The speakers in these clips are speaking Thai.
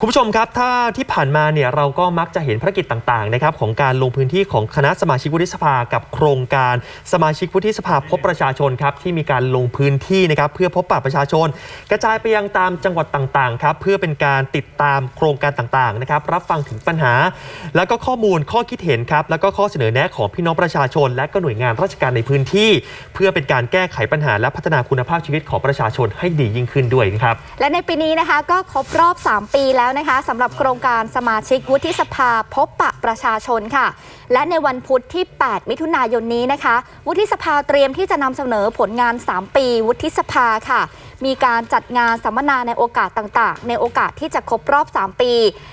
คุณผู้ชมครับ ถ้าที่ผ่านมาเนี่ยเราก็มักจะเห็นภารกิจต่างๆนะครับของการลงพื้นที่ของคณะสมาชิกวุฒิสภา กับโครงการสมาชิกวุฒิสภาพบประชาชนครับที่มีการลงพื้นที่นะครับเพื่อพบปะประชาชน กระจายไปยังตามจังหวัดต่างๆครับเพื่อเป็นการติดตามโครงการต่างๆนะครับรับฟังถึงปัญหา แล้วก็ข้อมูลข้อคิดเห็นครับแล้วก็ข้อเสนอแนะของพี่น้องประชาชน และก็หน่วยงานราชการในพื้นที่ เพื่อเป็นการแก้ไขปัญหา และพัฒนาคุณภาพชีวิตของประชาชนให้ดียิ่งขึ้นด้วยครับและในปีนี้นะคะก็ครบรอบ 3 ปีแล้วนะคะสำหรับโครงการสมาชิกวุฒิสภาพบปะประชาชนค่ะ และในวันพุธที่ 8 มิถุนายนนี้นะคะ วุฒิสภาเตรียมที่จะนำเสนอผลงาน 3 ปี วุฒิสภาค่ะ มีการจัดงานสัมมนาในโอกาสต่างๆ ในโอกาสที่จะครบรอบ 3 ปี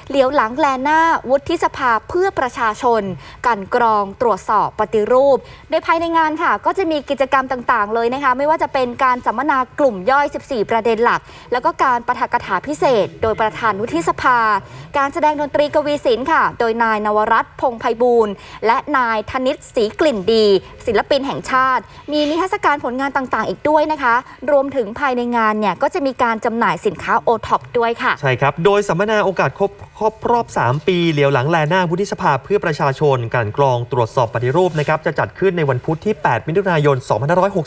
เหลียวหลังแลหน้าวุฒิสภาเพื่อประชาชน กันกรองตรวจสอบปฏิรูป โดยภายในงานค่ะ ก็จะมีกิจกรรมต่างๆ เลยนะคะ ไม่ว่าจะเป็นการสัมมนากลุ่มย่อย 14 ประเด็นหลัก แล้วก็การปาฐกถาพิเศษ โดยประธานวุฒิสภา การแสดงดนตรีกวีศิลป์ค่ะ โดยนายนวรัตน์พงไพบูลย์และนายธนิตศรีกลิ่นดี ศิลปินแห่งชาติ มีนิทรรศการผลงานต่างๆ อีกด้วยนะคะ รวมถึงภายในงานเนี่ยก็จะมีการจำหน่ายสินค้าโอท็อปด้วยค่ะ ใช่ครับ โดยสัมมนาโอกาสครบครบรอบ 3 ปีเหลียวหลังแลหน้าวุฒิสภาเพื่อประชาชนกลันกรองตรวจสอบปฏิรูปนะครับจะจัดขึ้นในวันพุธที่ 8 มิถุนายน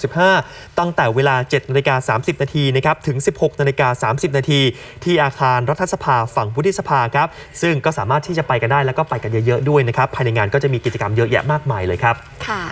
2565 ตั้งแต่เวลา7นาฬิกา30 นาทีนะครับถึง 16นาฬิกา30 นาทีที่อาคารรัฐสภาฝั่งวุฒิสภาครับซึ่งก็สามารถที่จะไปกันได้แล้วก็ไปกันเยอะๆด้วยนะครับภายในงานก็จะมีกิจกรรมเยอะแยะมากมายเลยครับค่ะ